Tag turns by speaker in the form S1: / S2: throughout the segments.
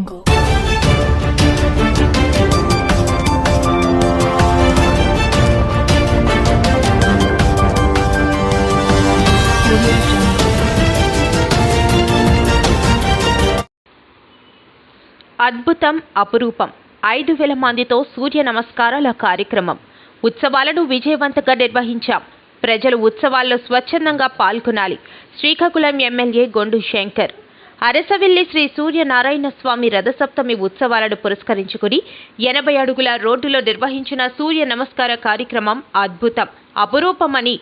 S1: jungle.
S2: అద్భుతం అపురూపం. ఐదు వేల మందితో సూర్య నమస్కారాల కార్యక్రమం. ఉత్సవాలను విజయవంతంగా నిర్వహించాం. ప్రజలు ఉత్సవాల్లో స్వచ్ఛందంగా పాల్గొనాలి. శ్రీకాకుళం ఎమ్మెల్యే గొండు శంకర్. అరసవెల్లి శ్రీ సూర్యనారాయణ స్వామి రథసప్తమి ఉత్సవాలను పురస్కరించుకుని ఎనభై అడుగుల రోడ్డులో నిర్వహించిన సూర్య నమస్కార కార్యక్రమం అద్భుతం అపురూపమని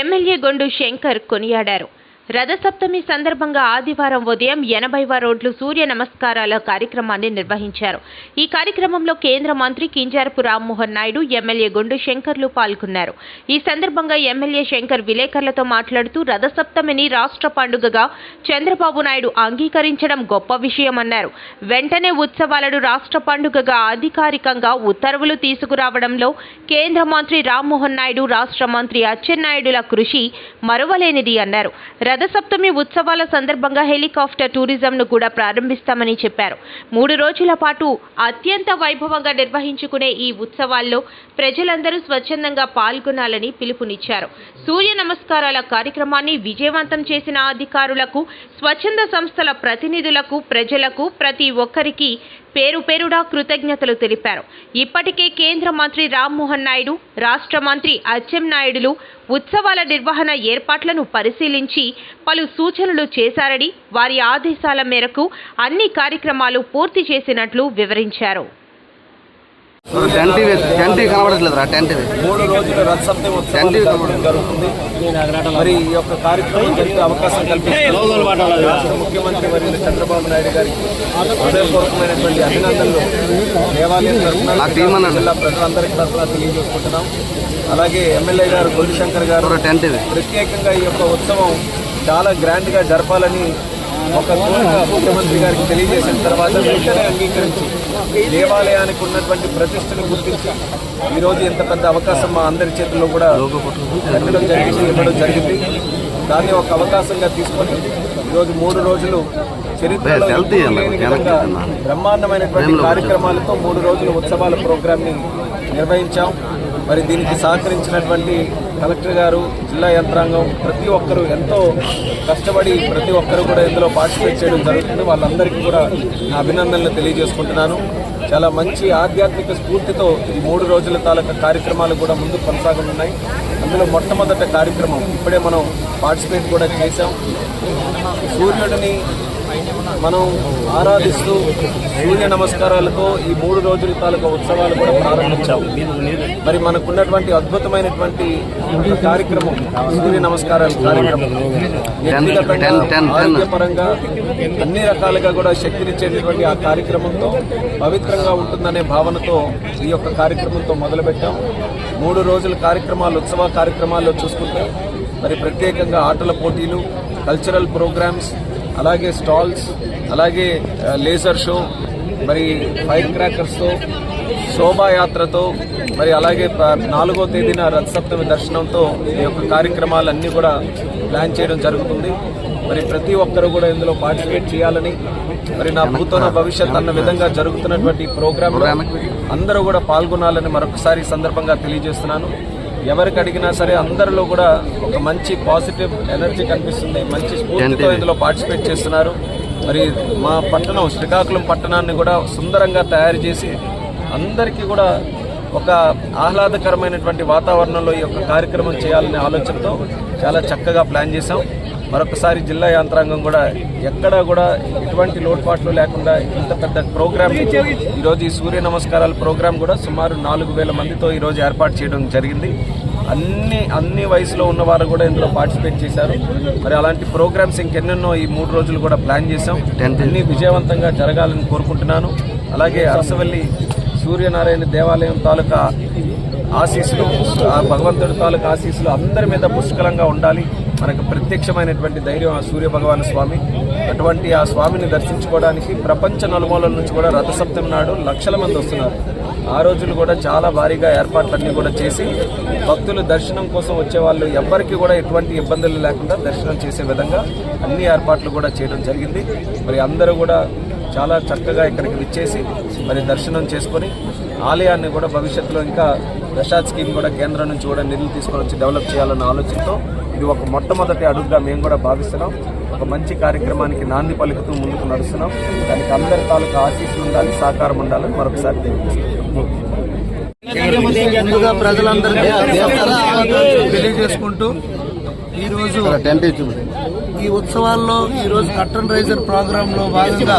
S2: ఎమ్మెల్యే గొండు శంకర్ కొనియాడారు. రథసప్తమి సందర్భంగా ఆదివారం ఉదయం ఎనభైవ రోడ్లు సూర్య నమస్కారాల కార్యక్రమాన్ని నిర్వహించారు. ఈ కార్యక్రమంలో కేంద్ర మంత్రి కింజారపు రామ్మోహన్ నాయుడు ఎమ్మెల్యే గుండు శంకర్లు పాల్గొన్నారు. ఈ సందర్భంగా ఎమ్మెల్యే శంకర్ విలేకరులతో మాట్లాడుతూ రథసప్తమిని రాష్ట్ర పండుగగా చంద్రబాబు నాయుడు అంగీకరించడం గొప్ప విషయమన్నారు. వెంటనే ఉత్సవాలను రాష్ట్ర పండుగగా అధికారికంగా ఉత్తర్వులు తీసుకురావడంలో కేంద్ర మంత్రి రామ్మోహన్ నాయుడు రాష్ట్ర మంత్రి అచ్చెన్నాయుడుల కృషి మరువలేనిది అన్నారు. రథసప్తమి ఉత్సవాల సందర్భంగా హెలికాప్టర్ టూరిజంను కూడా ప్రారంభిస్తామని చెప్పారు. మూడు రోజుల పాటు అత్యంత వైభవంగా నిర్వహించుకునే ఈ ఉత్సవాల్లో ప్రజలందరూ స్వచ్ఛందంగా పాల్గొనాలని పిలుపునిచ్చారు. సూర్య నమస్కారాల కార్యక్రమాన్ని విజయవంతం చేసిన అధికారులకు స్వచ్ఛంద సంస్థల ప్రతినిధులకు ప్రజలకు ప్రతి ఒక్కరికి పేరు పేరుడా కృతజ్ఞతలు తెలిపారు. ఇప్పటికే కేంద్ర మంత్రి రామ్మోహన్ నాయుడు రాష్ట్ర మంత్రి అచ్చెం నాయుడులు ఉత్సవాల నిర్వహణ ఏర్పాట్లను పరిశీలించి పలు సూచనలు చేశారని వారి ఆదేశాల మేరకు అన్ని కార్యక్రమాలు పూర్తి చేసినట్లు వివరించారు.
S3: టెంట్ టెంట్ కనబడట్లేదు రా టెంట్
S4: మూడు రోజుల ఉత్సవం జరగడం జరుగుతుంది. మరి ఈ యొక్క కార్యక్రమం జరిగే అవకాశం కల్పిస్తున్నారు రాష్ట్ర ముఖ్యమంత్రి వర్యులు చంద్రబాబు నాయుడు గారికి హృదయపూర్వకమైనటువంటి అభినందనలు. దేవాలయం తరఫున. జిల్లా ప్రజలందరికీ తరఫున తెలియజేసుకుంటున్నాం. అలాగే ఎమ్మెల్యే గారు గొల్లిశంకర్ గారు
S3: ఒక టెంట్ ఇది
S4: ప్రత్యేకంగా ఈ యొక్క ఉత్సవం చాలా గ్రాండ్గా జరపాలని ఒక కోరిక ముఖ్యమంత్రి గారికి తెలియజేసిన తర్వాత వెంటనే అంగీకరించి దేవాలయానికి ఉన్నటువంటి ప్రతిష్టను గుర్తించి ఈరోజు ఇంత పెద్ద అవకాశం మా అందరి చేతుల్లో కూడా పెట్టడం జరిగింది ఇవ్వడం జరిగింది. దాన్ని ఒక అవకాశంగా తీసుకొని ఈరోజు మూడు రోజులు చరిత్రలో. బ్రహ్మాండమైనటువంటి కార్యక్రమాలతో మూడు రోజుల ఉత్సవాల ప్రోగ్రామ్ని నిర్వహించాం. మరి దీనికి సహకరించినటువంటి కలెక్టర్ గారు జిల్లా యంత్రాంగం ప్రతి ఒక్కరూ ఎంతో కష్టపడి ప్రతి ఒక్కరు కూడా ఇందులో పార్టిసిపేట్ చేయడం జరుగుతుంది. వాళ్ళందరికీ కూడా నా అభినందనలు తెలియజేసుకుంటున్నాను. చాలా మంచి ఆధ్యాత్మిక స్ఫూర్తితో ఈ మూడు రోజుల తాలూకా కార్యక్రమాలు కూడా ముందు కొనసాగనున్నాయి. అందులో మొట్టమొదట కార్యక్రమం ఇప్పుడే మనం పార్టిసిపేట్ కూడా చేశాం. సూర్యుడిని మనం ఆరాధిస్తూ సూర్య నమస్కారాలతో ఈ మూడు రోజుల తాలూకా ఉత్సవాలు కూడా ప్రారంభించాము మరి మనకున్నటువంటి అద్భుతమైనటువంటి కార్యక్రమం సూర్య నమస్కారాల కార్యక్రమం. వ్యక్తిగతంగా ఆరోగ్యపరంగా అన్ని రకాలుగా కూడా శక్తినిచ్చేటటువంటి ఆ కార్యక్రమంతో పవిత్రంగా ఉంటుందనే భావనతో ఈ యొక్క కార్యక్రమంతో మొదలుపెట్టాం. మూడు రోజుల కార్యక్రమాలు ఉత్సవ కార్యక్రమాల్లో చూసుకుంటే మరి ప్రత్యేకంగా ఆటల పోటీలు కల్చరల్ ప్రోగ్రామ్స్ అలాగే స్టాల్స్ అలాగే లేజర్ షో మరి ఫైర్ క్రాకర్స్తో శోభాయాత్రతో మరి అలాగే నాలుగో తేదీన రథసప్తమి దర్శనంతో ఈ యొక్క కార్యక్రమాలన్నీ కూడా ప్లాన్ చేయడం జరుగుతుంది. మరి ప్రతి ఒక్కరు కూడా ఇందులో పార్టిసిపేట్ చేయాలని మరి నా భూతో నా భవిష్యత్ అన్న విధంగా జరుగుతున్నటువంటి ప్రోగ్రామ్ అందరూ కూడా పాల్గొనాలని మరొకసారి సందర్భంగా తెలియజేస్తున్నాను. ఎవరికి అడిగినా సరే అందరిలో కూడా ఒక మంచి పాజిటివ్ ఎనర్జీ కనిపిస్తుంది. మంచి స్ఫూర్తితో ఇందులో పార్టిసిపేట్ చేస్తున్నారు. మరి మా పట్టణం శ్రీకాకుళం పట్టణాన్ని కూడా సుందరంగా తయారు చేసి అందరికీ కూడా ఒక ఆహ్లాదకరమైనటువంటి వాతావరణంలో ఈ యొక్క కార్యక్రమం చేయాలనే ఆలోచనతో చాలా చక్కగా ప్లాన్ చేశాం. మరొకసారి జిల్లా యంత్రాంగం కూడా ఎక్కడా కూడా ఎటువంటి లోటుపాట్లు లేకుండా ఇంత పెద్ద ప్రోగ్రామ్ ఈరోజు ఈ సూర్య నమస్కారాల ప్రోగ్రామ్ కూడా సుమారు నాలుగు వేల మందితో ఈరోజు ఏర్పాటు చేయడం జరిగింది. అన్ని అన్ని వయసులో ఉన్నవారు కూడా ఇందులో పార్టిసిపేట్ చేశారు. మరి అలాంటి ప్రోగ్రామ్స్ ఇంకెన్నెన్నో ఈ మూడు రోజులు కూడా ప్లాన్ చేశాం. అన్ని విజయవంతంగా జరగాలని కోరుకుంటున్నాను. అలాగే అరసవల్లి సూర్యనారాయణ దేవాలయం తాలూకా ఆశీస్సులు ఆ భగవంతుడి తాలూకా ఆశీస్సులు అందరి మీద పుష్కలంగా ఉండాలి. మనకు ప్రత్యక్షమైనటువంటి ధైర్యం ఆ సూర్య భగవాన్ స్వామి. అటువంటి ఆ స్వామిని దర్శించుకోవడానికి ప్రపంచ నలుమూలల నుంచి కూడా రథసప్తమి నాడు లక్షల మంది వస్తున్నారు. ఆ రోజులు కూడా చాలా భారీగా ఏర్పాట్లన్నీ కూడా చేసి భక్తులు దర్శనం కోసం వచ్చే వాళ్ళు ఎవ్వరికి కూడా ఎటువంటి ఇబ్బందులు లేకుండా దర్శనం చేసే విధంగా అన్ని ఏర్పాట్లు కూడా చేయడం జరిగింది. మరి అందరూ కూడా చాలా చక్కగా ఇక్కడికి విచ్చేసి మరి దర్శనం చేసుకొని ఆలయాన్ని కూడా భవిష్యత్తులో ఇంకా ప్రసాద్ స్కీమ్ కూడా కేంద్రం నుంచి కూడా నిధులు తీసుకొని వచ్చి డెవలప్ చేయాలన్న ఆలోచనతో ఇది ఒక మొట్టమొదటి అడుగుగా మేము కూడా భావిస్తున్నాం. ఒక మంచి కార్యక్రమానికి నాంది పలుకుతూ ముందుకు నడుస్తున్నాం. దానికి అందరి తాలూకా ఆశీస్సులు ఉండాలి సహకారం ఉండాలని మరొకసారి
S5: ముందుగా ప్రజలందరికీ తెలియజేసుకుంటూ ఈరోజు ఈ ఉత్సవాల్లో ఈరోజు కట్టన్ రైజర్ ప్రోగ్రాంలో భాగంగా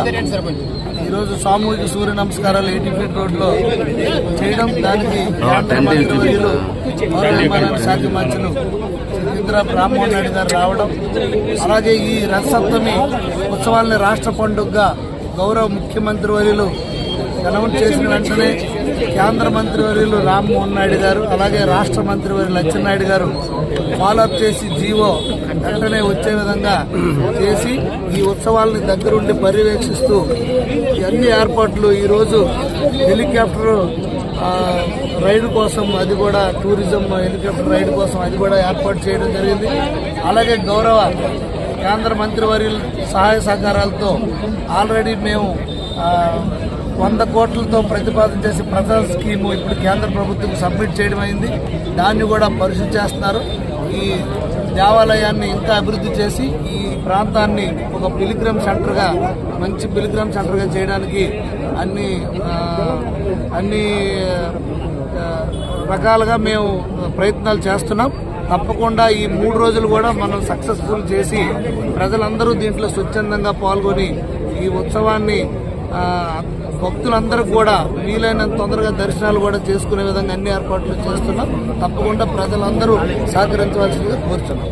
S5: ఈరోజు సామూహిక సూర్య నమస్కారాలు ఎయిటీ ఫీట్ రోడ్లో చేయడం దానికి శాఖ మంత్రులు ఇంద్ర రామ్మోహన్ రెడ్డి గారు రావడం అలాగే ఈ రథసప్తమి ఉత్సవాల్ని రాష్ట్ర పండుగగా గౌరవ ముఖ్యమంత్రి వర్యులు అనౌన్స్ చేసిన వెంటనే కేంద్ర మంత్రివర్యులు రామ్మోహన్ నాయుడు గారు అలాగే రాష్ట్ర మంత్రివర్యులు అచ్చెన్నాయుడు గారు ఫాలోఅప్ చేసి జీవో వెంటనే వచ్చే విధంగా చేసి ఈ ఉత్సవాలని దగ్గరుండి పర్యవేక్షిస్తూ అన్ని ఏర్పాట్లు ఈరోజు హెలికాప్టర్ రైడ్ కోసం అది కూడా టూరిజం హెలికాప్టర్ రైడ్ కోసం అది కూడా ఏర్పాటు చేయడం జరిగింది. అలాగే గౌరవ కేంద్ర మంత్రివర్యుల సహాయ సహకారాలతో ఆల్రెడీ మేము వంద కోట్లతో ప్రతిపాదన చేసి ప్రధాన స్కీము ఇప్పుడు కేంద్ర ప్రభుత్వం సబ్మిట్ చేయడం అయింది. దాన్ని కూడా పరిశీలి చేస్తున్నారు. ఈ దేవాలయాన్ని ఇంకా అభివృద్ధి చేసి ఈ ప్రాంతాన్ని ఒక పిలిగ్రమ్ సెంటర్గా మంచి పిలిగ్రమ్ సెంటర్గా చేయడానికి అన్ని అన్ని రకాలుగా మేము ప్రయత్నాలు చేస్తున్నాం. తప్పకుండా ఈ మూడు రోజులు కూడా మనం సక్సెస్ఫుల్ చేసి ప్రజలందరూ దీంట్లో స్వచ్ఛందంగా పాల్గొని ఈ ఉత్సవాన్ని భక్తులందరూ కూడా వీలైనంత తొందరగా దర్శనాలు కూడా చేసుకునే విధంగా అన్ని ఏర్పాట్లు చేస్తున్నాం. తప్పకుండా ప్రజలందరూ సహకరించవలసిందిగా కోరుతున్నాం